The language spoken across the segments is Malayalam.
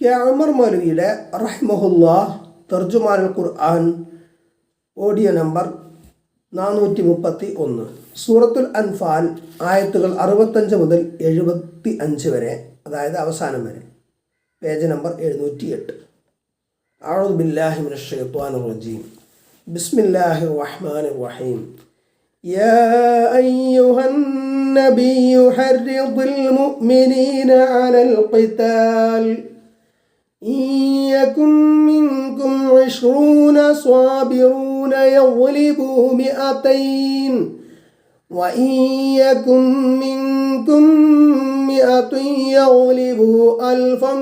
കെ അമർ മൗലവിയുടെ റഹ്മഹുല്ല തർജുമാൻ ഖുർആൻ ഓഡിയോ നമ്പർ നാനൂറ്റി മുപ്പത്തി ഒന്ന് സൂറത്തുൽ അൻഫാൽ ആയത്തുകൾ അറുപത്തഞ്ച് മുതൽ എഴുപത്തി അഞ്ച് വരെ അതായത് അവസാനം വരെ പേജ് നമ്പർ എഴുന്നൂറ്റി എട്ട് أعوذ بالله من الشيطان الرجيم بسم الله الرحمن الرحيم يا أيها النبي حرض المؤمنين على القتال إن يكن منكم عشرون صابرون يغلبوا مئتين وإن يكن منكم مئة يغلبوا ألفا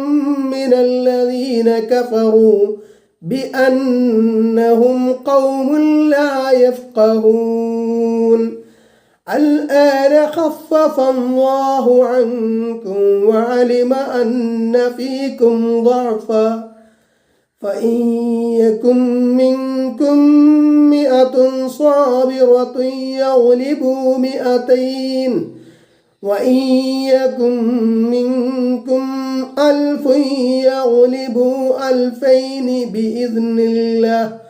من الذين كفروا بأنهم قوم لا يفقهون. الآن خفف الله عنكم وعلم أن فيكم ضعفا. فإن يكن منكم مئة صابرة يغلبوا مئتين. وإن يكن منكم ألف يغلبوا ألفين بإذن الله.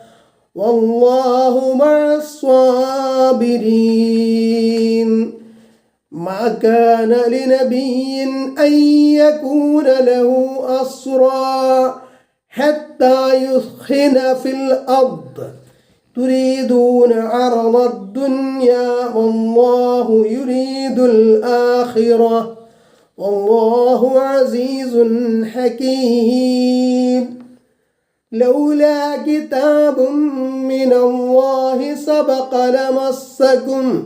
والله مع الصابرين. ما كان لنبي أن يكون له أسرى حتى يثخن في الأرض. تريدون عرض الدنيا والله يريد الآخرة. والله عزيز حكيم. لولا كتاب من الله سبق لمسكم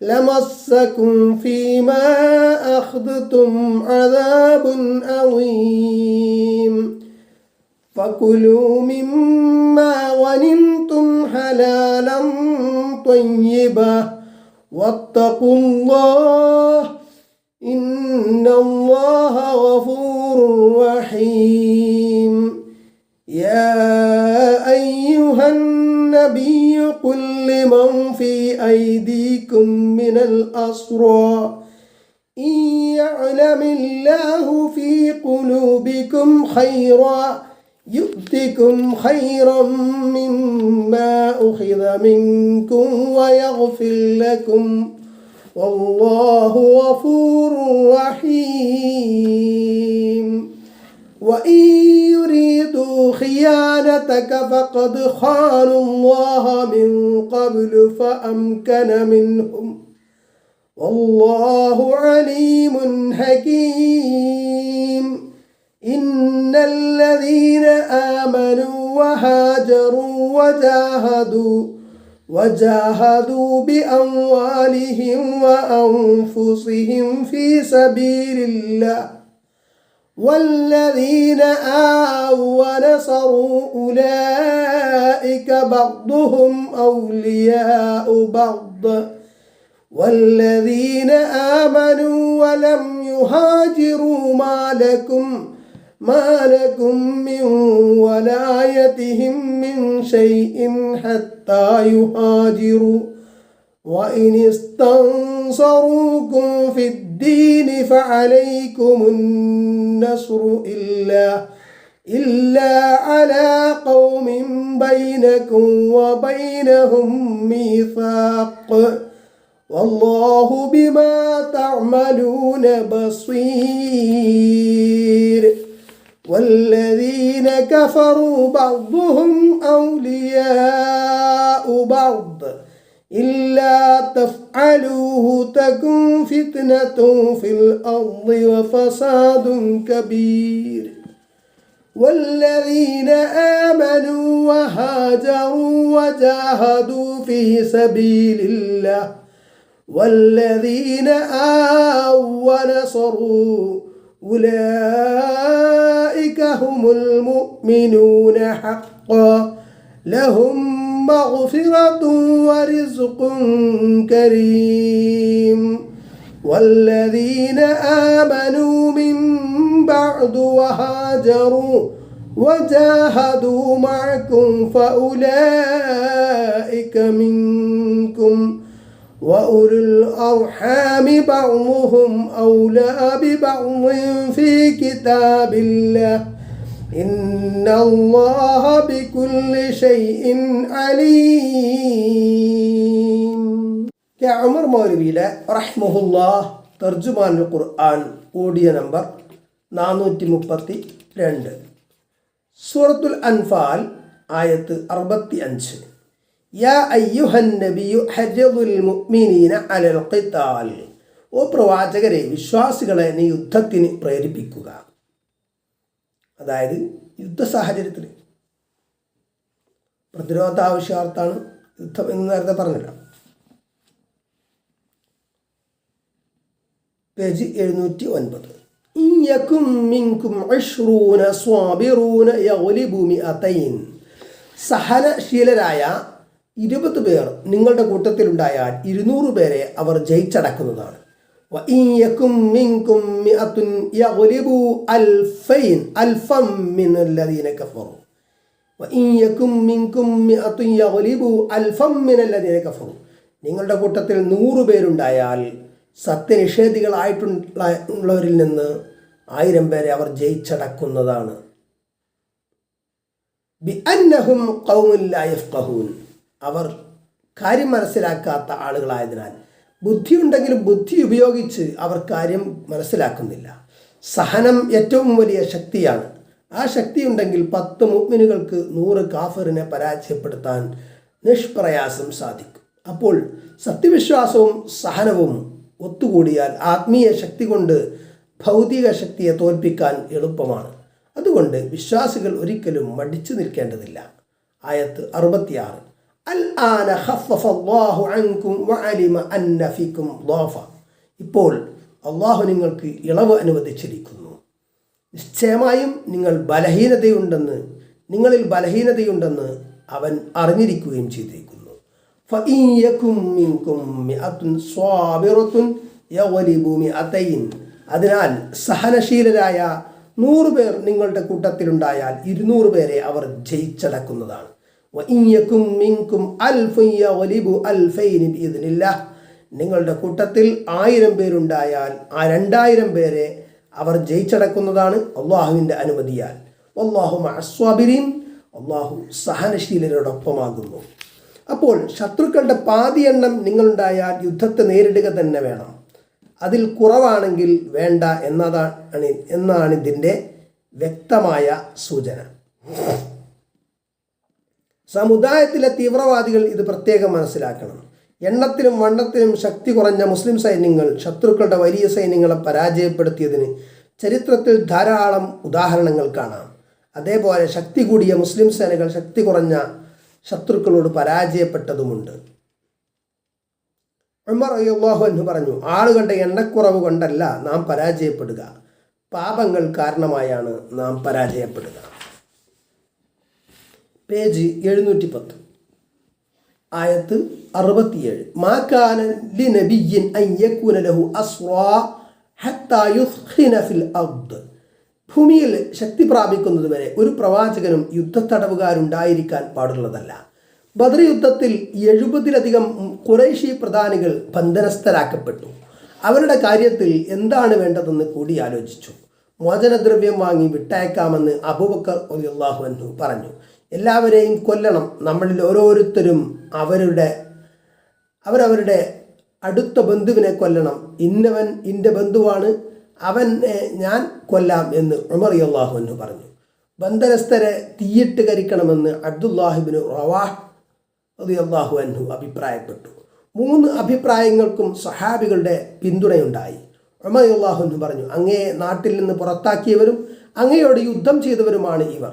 لمسكم فيما أخذتم عذاب عظيم فكلوا مما غنمتم حلالا طيبا واتقوا الله إن الله غفور رحيم. يا أيها النبي قل لمن في أيديكم من الأسرى إن يعلم الله في قلوبكم خيرا يؤتكم خيرا مما أخذ منكم ويغفر لكم والله غفور رحيم وإن يريدوا خيانتك فقد خانوا الله من قبل فأمكن منهم. والله عليم حكيم. إن الذين آمنوا وهاجروا وجاهدوا وجاهدوا بأموالهم وأنفسهم في سبيل الله. والذين آووا ونصروا أولئك بعضهم أولياء بعض. والذين آمنوا ولم يهاجروا ما لكم ما لكم من ولايتهم من شيء حتى يهاجروا. وإن استنصروكم في الدين فعليكم النصر إلا إلا على قوم بينكم وبينهم ميثاق. والله بما تعملون بصير. والذين كفروا بعضهم أولياء بعض. إلا تفعلوه تكن فتنة في الأرض وفساد كبير. والذين آمنوا وهاجروا وجاهدوا في سبيل الله. والذين آووا ونصروا أولئك هم المؤمنون حقا. لهم مغفرة ورزق كريم. والذين آمنوا من بعد وهاجروا وجاهدوا معكم فأولئك منكم. وأولو الأرحام بعضهم أولى ببعض في كتاب الله. إن الله بكل شيء عليم ഉമർ മൗലവിയിലെ റഹ്മുല്ല തർജുമാൻ ഖുർആൻ ഓഡിയോ നമ്പർ നാനൂറ്റി മുപ്പത്തി രണ്ട് സൂറത്തുൽ അൻഫാൽ ആയത്ത് അറുപത്തി അഞ്ച് യാ അയ്യുഹൻ നബിയു ഹജദുൽ മുഅ്മിനീന അലൽ ഖിതാൽ ഓ പ്രവാചകരെ വിശ്വാസികളെ നീ യുദ്ധത്തിന് പ്രേരിപ്പിക്കുക അതായത് യുദ്ധ സാഹചര്യത്തിൽ. പ്രതിരോധ ആവശ്യാർത്ഥാണ് യുദ്ധം എന്ന് നേരത്തെ പറഞ്ഞില്ല. പേജ് എഴുന്നൂറ്റി ഒൻപത് സഹനശീലരായ ഇരുപത് പേർ നിങ്ങളുടെ കൂട്ടത്തിലുണ്ടായാൽ ഇരുന്നൂറ് പേരെ അവർ ജയിച്ചടക്കുന്നതാണ്. നിങ്ങളുടെ കൂട്ടത്തിൽ നൂറ് പേരുണ്ടായാൽ സത്യനിഷേധികളായിട്ടുള്ളവരിൽ നിന്ന് ആയിരം പേരെ അവർ ജയിച്ചടക്കുന്നതാണ്. അവർ കാര്യം മനസ്സിലാക്കാത്ത ആളുകളായതിനാൽ ബുദ്ധിയുണ്ടെങ്കിലും ബുദ്ധി ഉപയോഗിച്ച് അവർ കാര്യം മനസ്സിലാക്കുന്നില്ല. സഹനം ഏറ്റവും വലിയ ശക്തിയാണ്. ആ ശക്തി ഉണ്ടെങ്കിൽ പത്ത് മുഗ്മിനുകൾക്ക് നൂറ് കാഫറിനെ പരാജയപ്പെടുത്താൻ നിഷ്പ്രയാസം സാധിക്കും. അപ്പോൾ സത്യവിശ്വാസവും സഹനവും ഒത്തുകൂടിയാൽ ആത്മീയ ശക്തി കൊണ്ട് ഭൗതിക ശക്തിയെ തോൽപ്പിക്കാൻ എളുപ്പമാണ്. അതുകൊണ്ട് വിശ്വാസികൾ ഒരിക്കലും മടിച്ചു നിൽക്കേണ്ടതില്ല. ആയത്ത് അറുപത്തിയാറ്. ഇപ്പോൾ അള്ളാഹു നിങ്ങൾക്ക് ഇളവ് അനുവദിച്ചിരിക്കുന്നു. നിശ്ചയമായും നിങ്ങൾ ബലഹീനതയുണ്ടെന്ന് നിങ്ങളിൽ ബലഹീനതയുണ്ടെന്ന് അവൻ അറിഞ്ഞിരിക്കുകയും ചെയ്തിരിക്കുന്നു അതിനാൽ സഹനശീലരായ നൂറ് പേർ നിങ്ങളുടെ കൂട്ടത്തിലുണ്ടായാൽ ഇരുന്നൂറ് പേരെ അവർ ജയിച്ചടക്കുന്നതാണ്. നിങ്ങളുടെ കൂട്ടത്തിൽ ആയിരം പേരുണ്ടായാൽ ആ രണ്ടായിരം പേരെ അവർ ജയിച്ചടക്കുന്നതാണ് അള്ളാഹുവിന്റെ അനുമതിയാൽ. അള്ളാഹു മഅസ്വാബിരീൻ അള്ളാഹു സഹനശീലരോടൊപ്പമാകുന്നു. അപ്പോൾ ശത്രുക്കളുടെ പാതി എണ്ണം നിങ്ങളുണ്ടായാൽ യുദ്ധത്തെ നേരിടുക തന്നെ വേണം. അതിൽ കുറവാണെങ്കിൽ വേണ്ട എന്നതാണ് എന്നാണ് ഇതിന്റെ വ്യക്തമായ സൂചന. സമുദായത്തിലെ തീവ്രവാദികൾ ഇത് പ്രത്യേകം മനസ്സിലാക്കണം. എണ്ണത്തിലും വണ്ണത്തിലും ശക്തി കുറഞ്ഞ മുസ്ലിം സൈന്യങ്ങൾ ശത്രുക്കളുടെ വലിയ സൈന്യങ്ങളെ പരാജയപ്പെടുത്തിയതിന് ചരിത്രത്തിൽ ധാരാളം ഉദാഹരണങ്ങൾ കാണാം. അതേപോലെ ശക്തി കൂടിയ മുസ്ലിം സേനകൾ ശക്തി കുറഞ്ഞ ശത്രുക്കളോട് പരാജയപ്പെട്ടതുമുണ്ട്. ഉമർ അയ്യാഹു എന്ന് പറഞ്ഞു ആളുകളുടെ എണ്ണക്കുറവ് കൊണ്ടല്ല നാം പരാജയപ്പെടുക. പാപങ്ങൾ കാരണമായാണ് നാം പരാജയപ്പെടുക. പേജ് എഴുന്നൂറ്റി പത്ത് ആയത്ത് അറുപത്തിയേഴ്. ഭൂമിയിൽ ശക്തി പ്രാപിക്കുന്നതുവരെ ഒരു പ്രവാചകനും യുദ്ധത്തടവുകാരുണ്ടായിരിക്കാൻ പാടുള്ളതല്ല. ബദർ യുദ്ധത്തിൽ എഴുപതിലധികം കുറേശി പ്രധാനികൾ ബന്ധനസ്ഥരാക്കപ്പെട്ടു. അവരുടെ കാര്യത്തിൽ എന്താണ് വേണ്ടതെന്ന് കൂടി ആലോചിച്ചു. മോചനദ്രവ്യം വാങ്ങി വിട്ടയക്കാമെന്ന് അബൂബക്കർ അള്ളാഹു പറഞ്ഞു. എല്ലാവരെയും കൊല്ലണം. നമ്മളിൽ ഓരോരുത്തരും അവരുടെ അവരവരുടെ അടുത്ത ബന്ധുവിനെ കൊല്ലണം. ഇന്നവൻ ഇന്റെ ബന്ധുവാണ്. അവനെ ഞാൻ കൊല്ലാം എന്ന് ഉമർ അള്ളാഹു പറഞ്ഞു. ബന്ധനസ്ഥരെ തീയിട്ട് കരിക്കണമെന്ന് അബ്ദുല്ലാഹിബിന് റവാഹ് അള്ളാഹു അൻഹു അഭിപ്രായപ്പെട്ടു. മൂന്ന് അഭിപ്രായങ്ങൾക്കും സഹാബികളുടെ പിന്തുണയുണ്ടായി. ഉമർ അള്ളാഹു പറഞ്ഞു അങ്ങയെ നാട്ടിൽ നിന്ന് പുറത്താക്കിയവരും അങ്ങയോട് യുദ്ധം ചെയ്തവരുമാണ് ഇവർ.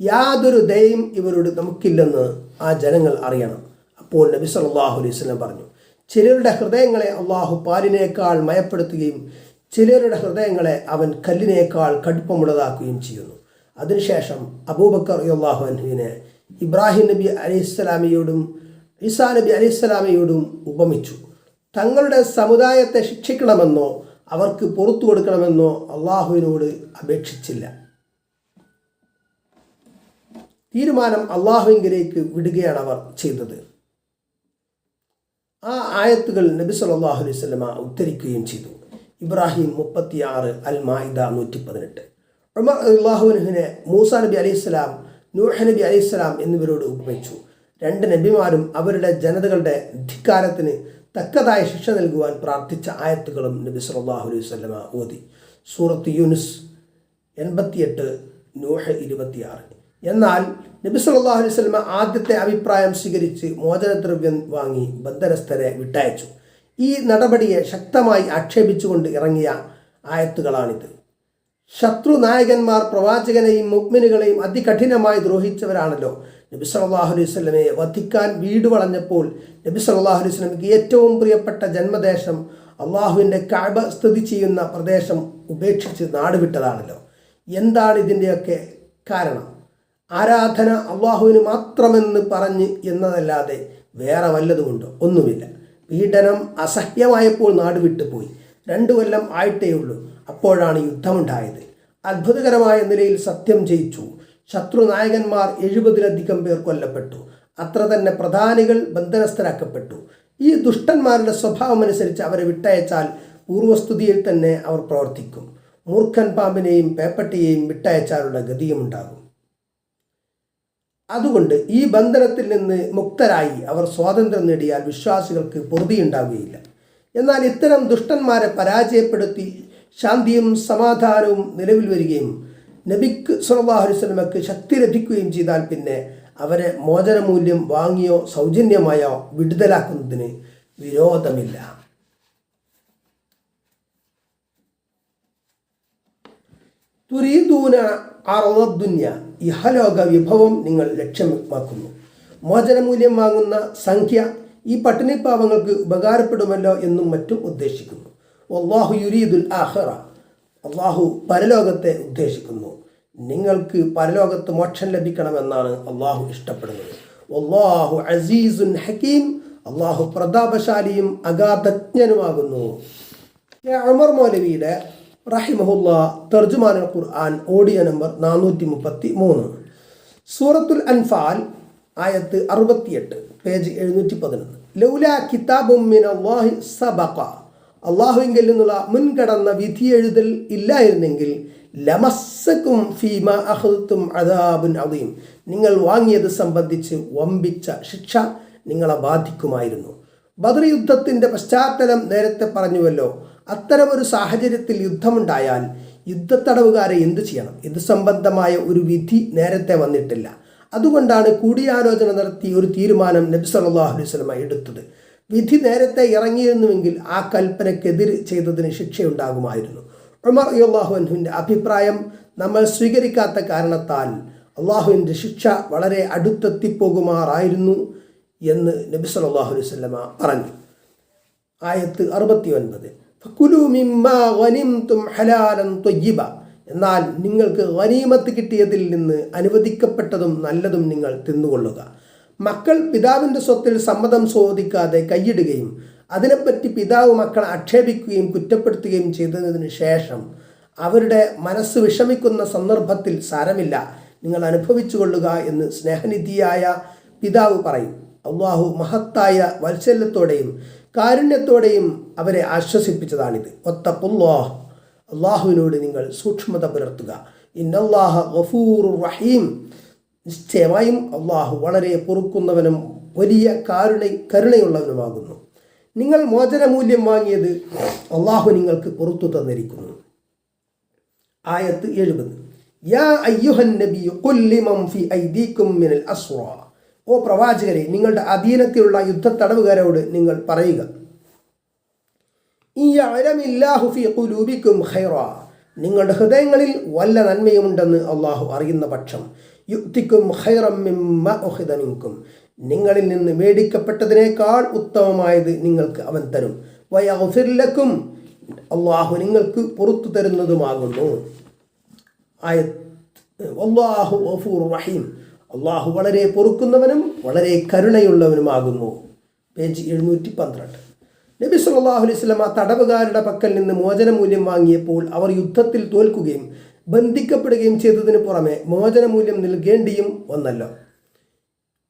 യാതൊരു ദയയും ഇവരോട് നമുക്കില്ലെന്ന് ആ ജനങ്ങൾ അറിയണം. അപ്പോൾ നബി സല്ലല്ലാഹു അലൈഹി സ്വലം പറഞ്ഞു ചിലരുടെ ഹൃദയങ്ങളെ അള്ളാഹു പാലിനേക്കാൾ മയപ്പെടുത്തുകയും ചിലരുടെ ഹൃദയങ്ങളെ അവൻ കല്ലിനേക്കാൾ കടുപ്പമുള്ളതാക്കുകയും ചെയ്യുന്നു. അതിനുശേഷം അബൂബക്കർ അള്ളാഹു അൻഹുവിനെ ഇബ്രാഹിം നബി അലൈഹിസ്സലാമിയോടും ഈസാ നബി അലൈഹിസ്സലാമിയോടും ഉപമിച്ചു. തങ്ങളുടെ സമുദായത്തെ ശിക്ഷിക്കണമെന്നോ അവർക്ക് പുറത്തു കൊടുക്കണമെന്നോ അള്ളാഹുവിനോട് അപേക്ഷിച്ചില്ല. തീരുമാനം അള്ളാഹുവിങ്കിലേക്ക് വിടുകയാണ് അവർ ചെയ്തത്. ആ ആയത്തുകൾ നബി സല്ലല്ലാഹു അലൈഹി വസല്ലമ ഉദ്ധരിക്കുകയും ചെയ്തു. ഇബ്രാഹിം മുപ്പത്തിയാറ് അൽ മായിദ നൂറ്റി പതിനെട്ട് ഉമർ അള്ളാഹുവിനെ മൂസ നബി അലൈഹിസ്സലാം നൂഹ് നബി അലൈഹിസ്സലാം എന്നിവരോട് ഉപമിച്ചു. രണ്ട് നബിമാരും അവരുടെ ജനതകളുടെ ധിക്കാരത്തിന് തക്കതായ ശിക്ഷ നൽകുവാൻ പ്രാർത്ഥിച്ച ആയത്തുകളും നബി സല്ലല്ലാഹു അലൈഹി വസല്ലമ ഓതി. സൂറത്ത് യൂനുസ് എൺപത്തിയെട്ട് നൂഹ് ഇരുപത്തിയാറ്. എന്നാൽ നബി സല്ലാഹു അലൈഹി വസല്ലമ ആദ്യത്തെ അഭിപ്രായം സ്വീകരിച്ച് മോചനദ്രവ്യം വാങ്ങി ബദ്ധരസ്ഥരെ വിട്ടയച്ചു. ഈ നടപടിയെ ശക്തമായി ആക്ഷേപിച്ചുകൊണ്ട് ഇറങ്ങിയ ആയത്തുകളാണിത്. ശത്രു നായകന്മാർ പ്രവാചകനെയും മുഗ്മിനുകളെയും അതികഠിനമായി ദ്രോഹിച്ചവരാണല്ലോ നബി സല്ലാഹു അലൈഹി വസല്ലമയെ വധിക്കാൻ വീട് വളഞ്ഞപ്പോൾ നബി സല്ലാഹു അലൈഹി വസല്ലമയ്ക്ക് ഏറ്റവും പ്രിയപ്പെട്ട ജന്മദേശം അള്ളാഹുവിന്റെ കഅബ സ്ഥിതി ചെയ്യുന്ന പ്രദേശം ഉപേക്ഷിച്ച് നാടുവിട്ടതാണല്ലോ. എന്താണ് ഇതിന്റെയൊക്കെ കാരണം? ആരാധന അള്ളാഹുവിന് മാത്രമെന്ന് പറഞ്ഞ് എന്നതല്ലാതെ വേറെ വല്ലതുമുണ്ടോ? ഒന്നുമില്ല. പീഡനം അസഹ്യമായപ്പോൾ നാട് വിട്ടുപോയി രണ്ടു കൊല്ലം ആയിട്ടേ ഉള്ളൂ. അപ്പോഴാണ് യുദ്ധമുണ്ടായത്. അത്ഭുതകരമായ നിലയിൽ സത്യം ജയിച്ചു. ശത്രു നായകന്മാർ എഴുപതിലധികം പേർ കൊല്ലപ്പെട്ടു. അത്ര തന്നെ പ്രധാനികൾ ബന്ധനസ്ഥരാക്കപ്പെട്ടു. ഈ ദുഷ്ടന്മാരുടെ സ്വഭാവമനുസരിച്ച് അവരെ വിട്ടയച്ചാൽ പൂർവസ്തുതിയിൽ തന്നെ അവർ പ്രവർത്തിക്കും. മൂർഖൻ പാമ്പിനെയും പേപ്പട്ടിയെയും വിട്ടയച്ചാലുള്ള ഗതിയുമുണ്ടാകും. അതുകൊണ്ട് ഈ ബന്ധനത്തിൽ നിന്ന് മുക്തരായി അവർ സ്വാതന്ത്ര്യം നേടിയാൽ വിശ്വാസികൾക്ക് പൊറുതിയുണ്ടാവുകയില്ല എന്നാൽ ഇത്തരം ദുഷ്ടന്മാരെ പരാജയപ്പെടുത്തി ശാന്തിയും സമാധാനവും നിലവിൽ വരികയും നബിക്ക് വസല്ലമക്ക് ശക്തി ലഭിക്കുകയും ചെയ്താൽ പിന്നെ അവരെ മോചനമൂല്യം വാങ്ങിയോ സൗജന്യമായോ വിടുതലാക്കുന്നതിന് വിരോധമില്ല. തുരീദൂന അറദുന്യ ഇഹലോക വിഭവം നിങ്ങൾ ലക്ഷ്യമാക്കുന്നു. മോചനമൂല്യം വാങ്ങുന്ന സംഖ്യ ഈ പട്ടിണി പാവങ്ങൾക്ക് ഉപകാരപ്പെടുമല്ലോ എന്നും മറ്റും ഉദ്ദേശിക്കുന്നു. അള്ളാഹു യുരീദുൽ ആഹറ അള്ളാഹു പരലോകത്തെ ഉദ്ദേശിക്കുന്നു. നിങ്ങൾക്ക് പരലോകത്ത് മോക്ഷം ലഭിക്കണമെന്നാണ് അള്ളാഹു ഇഷ്ടപ്പെടുന്നത്. അള്ളാഹു അസീസുൻ ഹക്കീം. അള്ളാഹു പ്രതാപശാലിയും അഗാധജ്ഞനുമാകുന്നു. ഉമർ മൗലവിയുടെ റഹിമഹുല്ല തർജുമാനുൽ ഖുർആൻ ഓഡിയ നമ്പർ നാനൂറ്റി മുപ്പത്തി മൂന്ന് സൂറത്തുൽ അൻഫാൽ ആയത്ത് അറുപത്തിയെട്ട് പേജ് എഴുന്നൂറ്റി പതിനൊന്ന് ലൗല കിതാബും അള്ളാഹി സബഖ. അള്ളാഹുവിങ്കിൽ നിന്നുള്ള മുൻകടന്ന വിധി എഴുതൽ ഇല്ലായിരുന്നെങ്കിൽ ലമസ്സക്കും ഫീമ അഹത്തും അദാബുൻ അദീം. നിങ്ങൾ വാങ്ങിയത് സംബന്ധിച്ച് വമ്പിച്ച ശിക്ഷ നിങ്ങളെ ബാധിക്കുമായിരുന്നു. ബദർ യുദ്ധത്തിന്റെ പശ്ചാത്തലം നേരത്തെ പറഞ്ഞുവല്ലോ. അത്തരമൊരു സാഹചര്യത്തിൽ യുദ്ധമുണ്ടായാൽ യുദ്ധത്തടവുകാരെ എന്തു ചെയ്യണം? ഇത് സംബന്ധമായ ഒരു വിധി നേരത്തെ വന്നിട്ടില്ല. അതുകൊണ്ടാണ് കൂടിയാലോചന നടത്തി ഒരു തീരുമാനം നബി സല്ലാഹു അലൈഹി വസല്ലമ എടുത്തത്. വിധി നേരത്തെ ഇറങ്ങിയിരുന്നുവെങ്കിൽ ആ കൽപ്പനക്കെതിര് ചെയ്തതിന് ശിക്ഷയുണ്ടാകുമായിരുന്നു. ഉമർ അള്ളാഹു അൻഹുവിന്റെ അഭിപ്രായം നമ്മൾ സ്വീകരിക്കാത്ത കാരണത്താൽ അള്ളാഹുവിന്റെ ശിക്ഷ വളരെ അടുത്തെത്തിപ്പോകുമാറായിരുന്നു എന്ന് നബി സല്ലല്ലാഹു അലൈഹി പറഞ്ഞു. ആയത്ത് അറുപത്തി ഒൻപത് എന്നാൽ നിങ്ങൾക്ക് ഗനീമത്ത് കിട്ടിയതിൽ നിന്ന് അനുവദിക്കപ്പെട്ടതും നല്ലതും നിങ്ങൾ തിന്നുകൊള്ളുക. മക്കൾ പിതാവിന്റെ സ്വത്തിൽ സമ്മതം ചോദിക്കാതെ കൈയിടുകയും അതിനെപ്പറ്റി പിതാവ് മക്കളെ ആക്ഷേപിക്കുകയും കുറ്റപ്പെടുത്തുകയും ചെയ്തതിന് ശേഷം അവരുടെ മനസ്സ് വിഷമിക്കുന്ന സന്ദർഭത്തിൽ സാരമില്ല. നിങ്ങൾ അനുഭവിച്ചു കൊള്ളുക എന്ന് സ്നേഹനിധിയായ പിതാവ് പറയും. അള്ളാഹു മഹത്തായ വാത്സല്യത്തോടെയും കാരുണ്യത്തോടെയും അവരെ ആശ്വസിപ്പിച്ചതാണിത്. ഒത്തപ്പുല്ലോ അള്ളാഹുവിനോട് നിങ്ങൾ സൂക്ഷ്മത പുലർത്തുക. ഇന്നല്ലാഹ ഗഫൂർ റഹീം. നിശ്ചയമായും അള്ളാഹു വളരെ പൊറുക്കുന്നവനും വലിയ കാരുണ കരുണയുള്ളവനുമാകുന്നു. നിങ്ങൾ മോചനമൂല്യം വാങ്ങിയത് അള്ളാഹു നിങ്ങൾക്ക് പുറത്തു തന്നിരിക്കുന്നു. ആയത്ത് എഴുപത്. യാ അയ്യുഹൻ നബി മിനൽ അസ്റ. ഓ പ്രവാചകരെ നിങ്ങളുടെ അധീനത്തിലുള്ള യുദ്ധത്തടവുകാരോട് നിങ്ങൾ പറയുക. ഈ അലമില്ലാഹു ഫി ഖുലൂബിക്കും ഖൈറ. നിങ്ങളുടെ ഹൃദയങ്ങളിൽ വല്ല നന്മയുമുണ്ടെന്ന് അള്ളാഹു അറിയുന്ന പക്ഷം യുക്തിക്കും ഉഖിദ നിങ്ങളിൽ നിന്ന് മേടിക്കപ്പെട്ടതിനേക്കാൾ ഉത്തമമായത് നിങ്ങൾക്ക് അവൻ തരും. വയഫിർലക്കും അള്ളാഹു നിങ്ങൾക്ക് പുറത്തു തരുന്നതുമാകുന്നു. ആയത് അള്ളാഹു റഹീം. അള്ളാഹു വളരെ പൊറുക്കുന്നവനും വളരെ കരുണയുള്ളവനുമാകുന്നു. പേജ് എഴുന്നൂറ്റി പന്ത്രണ്ട് നബി സല്ലല്ലാഹു അലൈഹി വസല്ലമ തടവുകാരുടെ പക്കൽ നിന്ന് മോചനമൂല്യം വാങ്ങിയപ്പോൾ അവർ യുദ്ധത്തിൽ തോൽക്കുകയും ബന്ധിക്കപ്പെടുകയും ചെയ്തതിന് പുറമെ മോചനമൂല്യം നൽകേണ്ടിയും വന്നല്ലോ.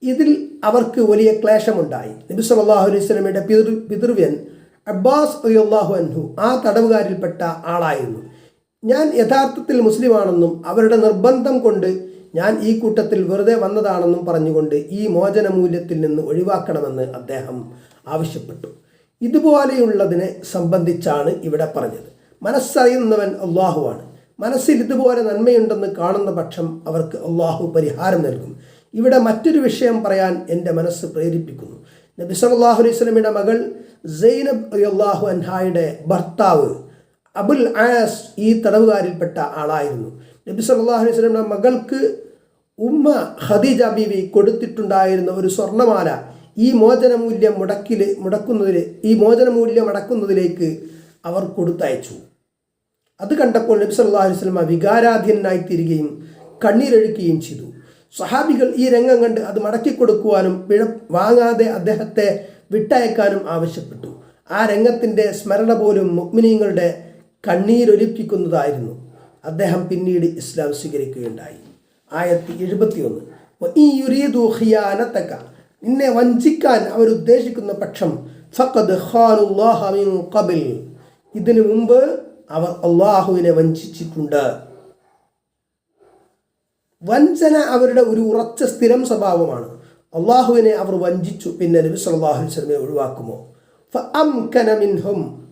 ഇതിൽ അവർക്ക് വലിയ ക്ലേശമുണ്ടായി. നബി സല്ലല്ലാഹു അലൈഹി വസല്ലമയുടെ പിതൃ പിതൃവ്യൻ അബ്ബാസ് അയ്യാഹു അൻഹു ആ തടവുകാരിൽപ്പെട്ട ആളായിരുന്നു. ഞാൻ യഥാർത്ഥത്തിൽ മുസ്ലിമാണെന്നും അവരുടെ നിർബന്ധം കൊണ്ട് ഞാൻ ഈ കൂട്ടത്തിൽ വെറുതെ വന്നതാണെന്നും പറഞ്ഞുകൊണ്ട് ഈ മോചന മൂല്യത്തിൽ നിന്ന് ഒഴിവാക്കണമെന്ന് അദ്ദേഹം ആവശ്യപ്പെട്ടു. ഇതുപോലെയുള്ളതിനെ സംബന്ധിച്ചാണ് ഇവിടെ പറഞ്ഞത്. മനസ്സറിയുന്നവൻ അള്ളാഹുവാണ് മനസ്സിൽ ഇതുപോലെ നന്മയുണ്ടെന്ന് കാണുന്ന പക്ഷം അവർക്ക് അള്ളാഹു പരിഹാരം നൽകും. ഇവിടെ മറ്റൊരു വിഷയം പറയാൻ എന്റെ മനസ്സ് പ്രേരിപ്പിക്കുന്നു. നബി സല്ലല്ലാഹു അലൈഹി സ്വലമിയുടെ മകൾ സൈനബ് അള്ളാഹു അൻഹായുടെ ഭർത്താവ് അബുൽ ആസ് ഈ തടവുകാരിൽപ്പെട്ട ആളായിരുന്നു. നബി സല്ലല്ലാഹു അലൈഹി സ്വലമിന്റെ മകൾക്ക് ഉമ്മ ഖദീജ ബീവി കൊടുത്തിട്ടുണ്ടായിരുന്ന ഒരു സ്വർണമാല ഈ മോചനമൂല്യം മുടക്കിൽ മുടക്കുന്നതിൽ ഈ മോചനമൂല്യം അടക്കുന്നതിലേക്ക് അവർ കൊടുത്തയച്ചു. അത് കണ്ടപ്പോൾ നബി സല്ലല്ലാഹു അലൈഹി സ്വലമ വികാരാധീനായി തീരുകയും കണ്ണീരൊഴുക്കുകയും ചെയ്തു. സഹാബികൾ ഈ രംഗം കണ്ട് അത് മടക്കി കൊടുക്കുവാനും പിഴ വാങ്ങാതെ അദ്ദേഹത്തെ വിട്ടയക്കാനും ആവശ്യപ്പെട്ടു. ആ രംഗത്തിന്റെ സ്മരണ പോലും മുഗ്മിനീങ്ങളുടെ കണ്ണീരൊലിപ്പിക്കുന്നതായിരുന്നു. അദ്ദേഹം പിന്നീട് ഇസ്ലാം സ്വീകരിക്കുകയുണ്ടായി. ആയത്തി എഴുപത്തിയൊന്ന്. ഈ യുരീദു നിന്നെ വഞ്ചിക്കാൻ അവരുദ്ദേശിക്കുന്ന പക്ഷം ഫഖദ് കബിൽ ഇതിനു മുമ്പ് അവർ അള്ളാഹുവിനെ വഞ്ചിച്ചിട്ടുണ്ട്. വഞ്ചന അവരുടെ ഒരു ഉറച്ച സ്ഥിരം സ്വഭാവമാണ്. അള്ളാഹുവിനെ അവർ വഞ്ചിച്ചു. പിന്നെ നബി വസല്ലമയെ ഒഴിവാക്കുമോ?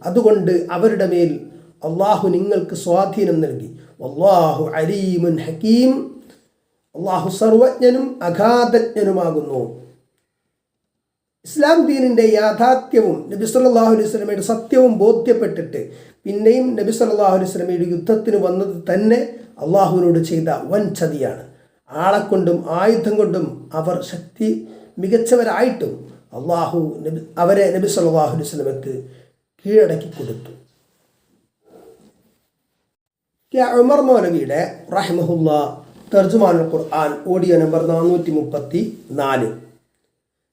അതുകൊണ്ട് അവരുടെ മേൽ അള്ളാഹു നിങ്ങൾക്ക് സ്വാധീനം നൽകി. അള്ളാഹു അലീമുൻ ഹക്കീം. അള്ളാഹു സർവജ്ഞനും അഗാധജ്ഞനുമാകുന്നു. ഇസ്ലാം ദീനിന്റെ യാഥാർത്ഥ്യവും നബി സല്ലാഹു അലൈഹി സ്വലമയുടെ സത്യവും ബോധ്യപ്പെട്ടിട്ട് പിന്നെയും നബി സല്ലാഹു അലൈഹി സ്വലമയുടെ യുദ്ധത്തിന് വന്നത് തന്നെ അള്ളാഹുവിനോട് ചെയ്ത വൻ ചതിയാണ് ആളെ കൊണ്ടും ആയുധം കൊണ്ടും അവർ ശക്തി മികച്ചവരായിട്ടും അള്ളാഹു നബി അവരെ നബി സല്ലാഹു അലൈഹി സ്വലമക്ക് കീഴടക്കി കൊടുത്തു. കെ ഉമർ മൗലവിയുടെ റഹ്മഹുല്ല തർജുമാനുൽ ഖുർആൻ ഓഡിയോ നമ്പർ നാനൂറ്റി മുപ്പത്തി നാല്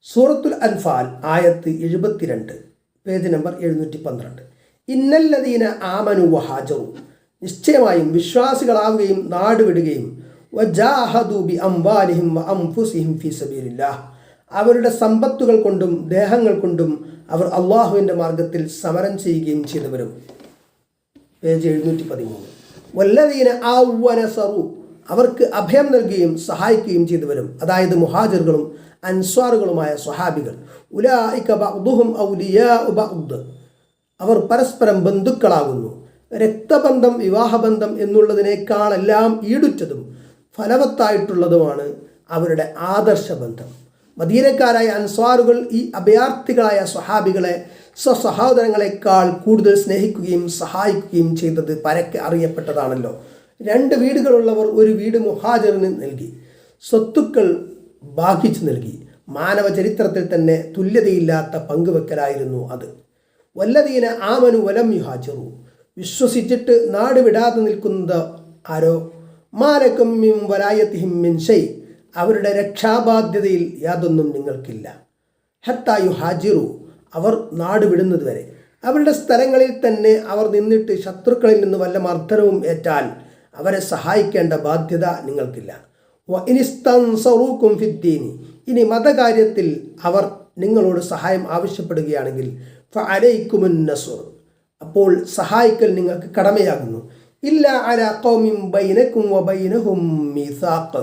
സൂറത്തുൽ അൻഫാൽ ആയത്ത് എഴുപത്തിരണ്ട് പേജ് നമ്പർ എഴുന്നൂറ്റി പന്ത്രണ്ട് ഇന്നല്ലതീന ആമനു വഹാജറു നിശ്ചയമായും വിശ്വാസികളാവുകയും നാടുവിടുകയും അംവാലിഹിം അവരുടെ സമ്പത്തുകൾ കൊണ്ടും ദേഹങ്ങൾ കൊണ്ടും അവർ അള്ളാഹുവിന്റെ മാർഗത്തിൽ സമരം ചെയ്യുകയും ചെയ്തവരും. പേജ് എഴുന്നൂറ്റി പതിമൂന്ന് വല്ലതീന ആവ്വനസറു അവർക്ക് അഭയം നൽകുകയും സഹായിക്കുകയും ചെയ്തവരും അതായത് മുഹാജിറുകളും അൻസ്വാറുകളുമായ സ്വഹാബികൾ. ഉലായിക ബഅ്ദുഹും ഔലിയാഉ ബഅ്ദ്. അവർ പരസ്പരം ബന്ധുക്കളാകുന്നു. രക്തബന്ധം വിവാഹബന്ധം എന്നുള്ളതിനേക്കാളെല്ലാം ഈടുറ്റതും ഫലവത്തായിട്ടുള്ളതുമാണ് അവരുടെ ആദർശബന്ധം. മദീനക്കാരായ അൻസ്വാറുകൾ ഈ അഭയാർത്ഥികളായ സ്വഹാബികളെ സ്വസഹോദരങ്ങളെക്കാൾ കൂടുതൽ സ്നേഹിക്കുകയും സഹായിക്കുകയും ചെയ്തത് പരക്കെ അറിയപ്പെട്ടതാണല്ലോ. രണ്ട് വീടുകളുള്ളവർ ഒരു വീട് മുഹാജറിന് നൽകി. സ്വത്തുക്കൾ ബാഹിച്ചു നൽകി. മാനവ ചരിത്രത്തിൽ തന്നെ തുല്യതയില്ലാത്ത പങ്കുവെക്കലായിരുന്നു അത്. വല്ലതീന ആമനു വലം യുഹാജറു. വിശ്വസിച്ചിട്ട് നാട് വിടാതെ നിൽക്കുന്നത് ആരോ? മാലക്കും വലായത്തിഹിം മിൻ ഷൈ. അവരുടെ രക്ഷാബാധ്യതയിൽ യാതൊന്നും നിങ്ങൾക്കില്ല. ഹത്തായു ഹാജിറു അവർ നാട് വിടുന്നത് വരെ. അവരുടെ സ്ഥലങ്ങളിൽ തന്നെ അവർ നിന്നിട്ട് ശത്രുക്കളിൽ നിന്ന് വല്ല മർദ്ദനവും ഏറ്റാൽ അവരെ സഹായിക്കേണ്ട ബാധ്യത നിങ്ങൾക്കില്ല. ഇനിസ്തൻസറൂക്കും ഫിദ്ദീനി. ഇനി മതകാര്യത്തിൽ അവർ നിങ്ങളോട് സഹായം ആവശ്യപ്പെടുകയാണെങ്കിൽ അപ്പോൾ സഹായിക്കൽ നിങ്ങൾക്ക് കടമയാകുന്നു. ഇല്ല അല വബൈനഹും മീസാഖ്.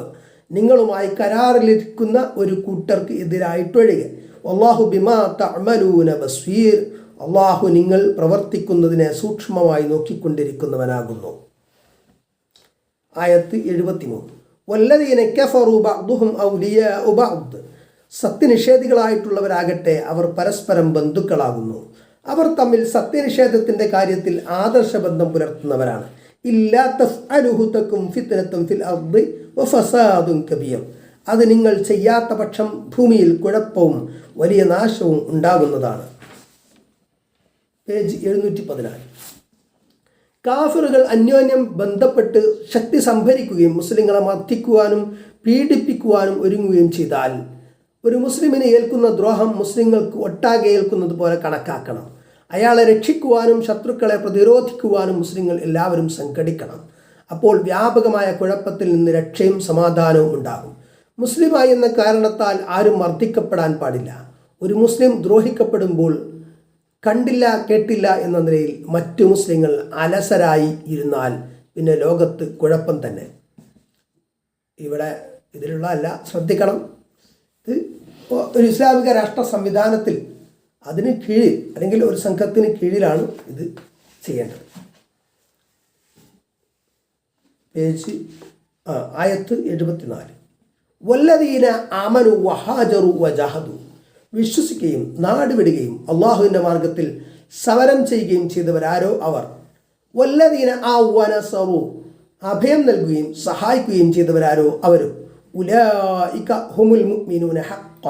നിങ്ങളുമായി കരാറിലിരിക്കുന്ന ഒരു കൂട്ടർക്ക് എതിരായിട്ടൊഴികെ അള്ളാഹു ബിമാ തഅമലൂന ബസ്വീർ അള്ളാഹു നിങ്ങൾ പ്രവർത്തിക്കുന്നതിനെ സൂക്ഷ്മമായി നോക്കിക്കൊണ്ടിരിക്കുന്നവനാകുന്നു. ആയത്ത് എഴുപത്തിമൂന്ന്. വല്ലതീന കഫറു ബഅ്ദുഹും ഔലിയാഉ ബഅ്ദ്. സത്യനിഷേധികളായിട്ടുള്ളവരാകട്ടെ അവർ പരസ്പരം ബന്ധുക്കളാകുന്നു. അവർ തമ്മിൽ സത്യനിഷേധത്തിന്റെ കാര്യത്തിൽ ആദർശ ബന്ധം പുലർത്തുന്നവരാണ്. ഇല്ലാ തഫ്അലുഹു തക്കും ഫിത്നത്തും ഫിൽ അർദ് വഫസാദും കബീർ. അത് നിങ്ങൾ ചെയ്യാത്ത പക്ഷം ഭൂമിയിൽ കുഴപ്പവും വലിയ നാശവും ഉണ്ടാകുന്നതാണ്. പേജ് എഴുന്നൂറ്റി പതിനാല് കാഫിറുകൾ അന്യോന്യം ബന്ധപ്പെട്ട് ശക്തി സംഭരിക്കുകയും മുസ്ലിങ്ങളെ മർദ്ദിക്കുവാനും പീഡിപ്പിക്കുവാനും ഒരുങ്ങുകയും ചെയ്താൽ ഒരു മുസ്ലിമിന് ഏൽക്കുന്ന ദ്രോഹം മുസ്ലിങ്ങൾക്ക് ഒട്ടാകെ ഏൽക്കുന്നത് പോലെ കണക്കാക്കണം. അയാളെ രക്ഷിക്കുവാനും ശത്രുക്കളെ പ്രതിരോധിക്കുവാനും മുസ്ലിങ്ങൾ എല്ലാവരും സംഘടിക്കണം. അപ്പോൾ വ്യാപകമായ കുഴപ്പത്തിൽ നിന്ന് രക്ഷയും സമാധാനവും ഉണ്ടാകും. മുസ്ലിമായി എന്ന കാരണത്താൽ ആരും മർദ്ദിക്കപ്പെടാൻ പാടില്ല. ഒരു മുസ്ലിം ദ്രോഹിക്കപ്പെടുമ്പോൾ കണ്ടില്ല കേട്ടില്ല എന്ന നിലയിൽ മറ്റു മുസ്ലിങ്ങൾ അലസരായി ഇരുന്നാൽ പിന്നെ ലോകത്ത് കുഴപ്പം തന്നെ. ഇവിടെ ഇതിലുള്ള അല്ല ശ്രദ്ധിക്കണം. ഇത് ഒരു ഇസ്ലാമിക രാഷ്ട്ര സംവിധാനത്തിൽ അതിന് കീഴിൽ അല്ലെങ്കിൽ ഒരു സംഘത്തിന് കീഴിലാണ് ഇത് ചെയ്യേണ്ടത്. പേജ് ആയത്ത് എഴുപത്തിനാല്. വല്ലതീന ആമനു വഹാജറു വജാഹദു. വിശ്വസിക്കുകയും നാടുവിടുകയും അള്ളാഹുവിന്റെ മാർഗത്തിൽ സമരം ചെയ്യുകയും ചെയ്തവരാരോ അവർ? വല്ലതീന ആ വനസറു അഭയം നൽകുകയും സഹായിക്കുകയും ചെയ്തവരാരോ അവരും ഉലായിക ഹുമുൽ മുഅ്മിനൂന ഹഖ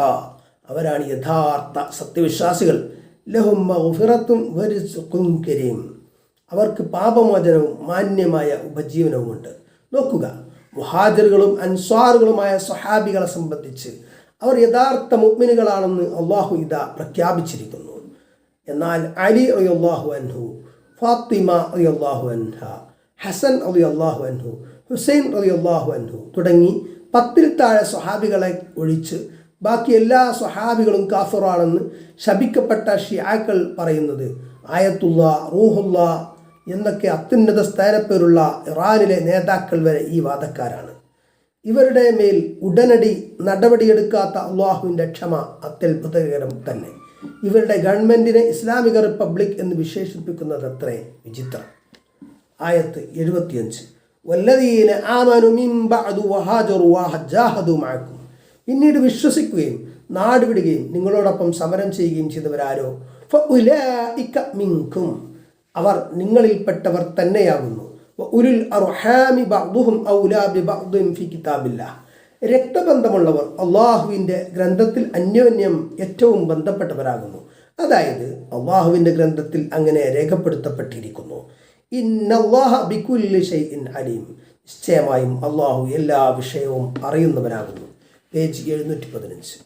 അവരാണ് യഥാർത്ഥ സത്യവിശ്വാസികൾ. ലഹും മഗ്ഫിറത്തും വരിസ്ഖും കരീം. അവർക്ക് പാപമോചനവും മാന്യമായ ഉപജീവനവുമുണ്ട്. നോക്കുക. മുഹാജറുകളും അൻസ്വാറുകളുമായ സ്വഹാബികളെ സംബന്ധിച്ച് അവർ യഥാർത്ഥ മുഗ്മിനുകളാണെന്ന് അള്ളാഹു ഇത പ്രഖ്യാപിച്ചിരിക്കുന്നു. എന്നാൽ അലി അലി അള്ളാഹു അൻഹു ഫാത്തിമ അലി അള്ളാഹു അൻഹ ഹസൻ അലി അള്ളാഹു അൻഹു ഹുസൈൻ അലി അള്ളാഹു അൻഹു തുടങ്ങി പത്തിൽ താഴെ സ്വഹാബികളെ ഒഴിച്ച് ബാക്കി എല്ലാ സ്വഹാബികളും കാഫറാണെന്ന് ശപിക്കപ്പെട്ട ഷിയാക്കൾ പറയുന്നത് ആയത്തുള്ള റൂഹുള്ള എന്നൊക്കെ അത്യുന്നത സ്ഥാനപ്പേരുള്ള ഇറാനിലെ നേതാക്കൾ വരെ ഈ വാദക്കാരാണ്. ഇവരുടെ മേൽ ഉടനടി നടപടിയെടുക്കാത്ത അള്ളാഹുവിന്റെ ക്ഷമ അത്യത്ഭുതകരം തന്നെ. ഇവരുടെ ഗവൺമെന്റിനെ ഇസ്ലാമിക റിപ്പബ്ലിക് എന്ന് വിശേഷിപ്പിക്കുന്നത് അത്രേ വിചിത്രം. ആയത്ത് എഴുപത്തിയഞ്ച്. വല്ലതീന ആമനു മിൻ ബഅദു വഹാജറു പിന്നീട് വിശ്വസിക്കുകയും നാടുവിടുകയും നിങ്ങളോടൊപ്പം സമരം ചെയ്യുകയും ചെയ്തവരാരോ? ഫഉലൈക മിൻകും. അവർ നിങ്ങളിൽപ്പെട്ടവർ തന്നെയാകുന്നു. ഔലാ ബിബഅദിൻ ഫി രക്തബന്ധമുള്ളവർ അള്ളാഹുവിന്റെ ഗ്രന്ഥത്തിൽ അന്യോന്യം ഏറ്റവും ബന്ധപ്പെട്ടവരാകുന്നു. അതായത് അള്ളാഹുവിന്റെ ഗ്രന്ഥത്തിൽ അങ്ങനെ രേഖപ്പെടുത്തപ്പെട്ടിരിക്കുന്നു. അലീം. നിശ്ചയമായും അള്ളാഹു എല്ലാ വിഷയവും അറിയുന്നവനാകുന്നു. പേജ് എഴുന്നൂറ്റി പതിനഞ്ച്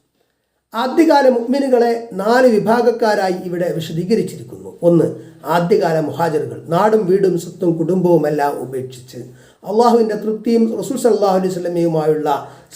ആദ്യകാല മുഗ്മിനുകളെ നാല് വിഭാഗക്കാരായി ഇവിടെ വിശദീകരിച്ചിരിക്കുന്നു. ഒന്ന് ആദ്യകാല മുഹാജറുകൾ. നാടും വീടും സ്വത്തും കുടുംബവും എല്ലാം ഉപേക്ഷിച്ച് അള്ളാഹുവിന്റെ തൃപ്തിയും റസൂൽ സല്ലാഹു അലൈഹി സ്വലമയുമായുള്ള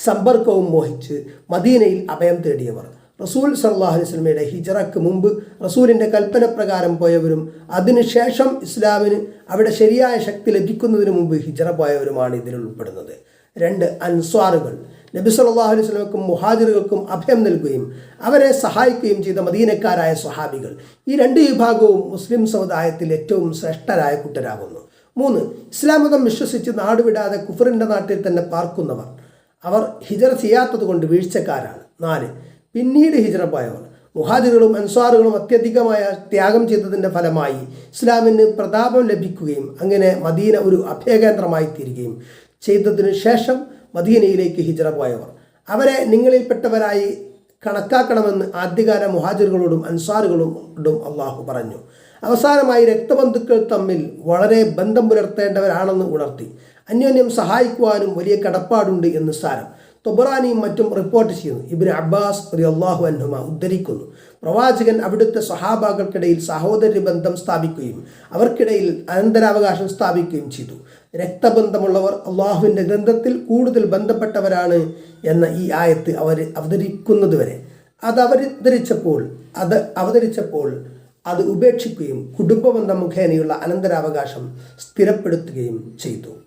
സമ്പർക്കവും മോഹിച്ച് മദീനയിൽ അഭയം തേടിയവർ. റസൂൽ സല്ലാഹു അലൈഹി സ്വലമയുടെ ഹിജറക്ക് മുമ്പ് റസൂലിന്റെ കൽപ്പന പ്രകാരം പോയവരും അതിനുശേഷം ഇസ്ലാമിന് അവിടെ ശരിയായ ശക്തി ലഭിക്കുന്നതിന് മുമ്പ് ഹിജറ പോയവരുമാണ് ഇതിൽ ഉൾപ്പെടുന്നത്. രണ്ട് അൻസ്വാറുകൾ. നബി സല്ലല്ലാഹു അലൈഹി വസല്ലമക്കും മുഹാജിറുകൾക്കും അഭയം നൽകുകയും അവരെ സഹായിക്കുകയും ചെയ്ത മദീനക്കാരായ സ്വഹാബികൾ. ഈ രണ്ട് വിഭാഗവും മുസ്ലിം സമുദായത്തിൽ ഏറ്റവും ശ്രേഷ്ഠരായ കൂട്ടരാകുന്നു. മൂന്ന് ഇസ്ലാമതം വിശ്വസിച്ച് നാടുവിടാതെ കുഫറിന്റെ നാട്ടിൽ തന്നെ പാർക്കുന്നവർ. അവർ ഹിജറ ചെയ്യാത്തത് കൊണ്ട് വീഴ്ചക്കാരാണ്. നാല് പിന്നീട് ഹിജറ പോയവർ. മുഹാജിറുകളും അൻസ്വാറുകളും അത്യധികമായ ത്യാഗം ചെയ്തതിന്റെ ഫലമായി ഇസ്ലാമിന് പ്രതാപം ലഭിക്കുകയും അങ്ങനെ മദീന ഒരു അഭയകേന്ദ്രമായി തീരുകയും ചെയ്തതിനു ശേഷം മദീനയിലേക്ക് ഹിജറ പോയവർ. അവരെ നിങ്ങളിൽപ്പെട്ടവരായി കണക്കാക്കണമെന്ന് ആദ്യകാല മുഹാജിറുകളോടും അൻസാറുകളോടും അള്ളാഹു പറഞ്ഞു. അവസാനമായി രക്തബന്ധുക്കൾ തമ്മിൽ വളരെ ബന്ധം പുലർത്തേണ്ടവരാണെന്ന് ഉണർത്തി. അന്യോന്യം സഹായിക്കുവാനും വലിയ കടപ്പാടുണ്ട് എന്ന് സാരം. തൊബറാനിയും മറ്റും റിപ്പോർട്ട് ചെയ്യുന്നു. ഇബിൻ അബ്ബാസ് ഒരു അള്ളാഹു അൻഹുമ ഉദ്ധരിക്കുന്നു. പ്രവാചകൻ അവിടുത്തെ സഹാബാക്കൾക്കിടയിൽ സഹോദര ബന്ധം സ്ഥാപിക്കുകയും അവർക്കിടയിൽ അനന്തരാവകാശം സ്ഥാപിക്കുകയും ചെയ്തു. രക്തബന്ധമുള്ളവർ അള്ളാഹുവിന്റെ ഗ്രന്ഥത്തിൽ കൂടുതൽ ബന്ധപ്പെട്ടവരാണ് എന്ന ഈ ആയത്ത് അവർ അവതരിക്കുന്നതുവരെ. അത് അവതരിച്ചപ്പോൾ അത് അവതരിച്ചപ്പോൾ അത് ഉപേക്ഷിക്കുകയും കുടുംബബന്ധം മുഖേനയുള്ള അനന്തരാവകാശം സ്ഥിരപ്പെടുത്തുകയും ചെയ്തു.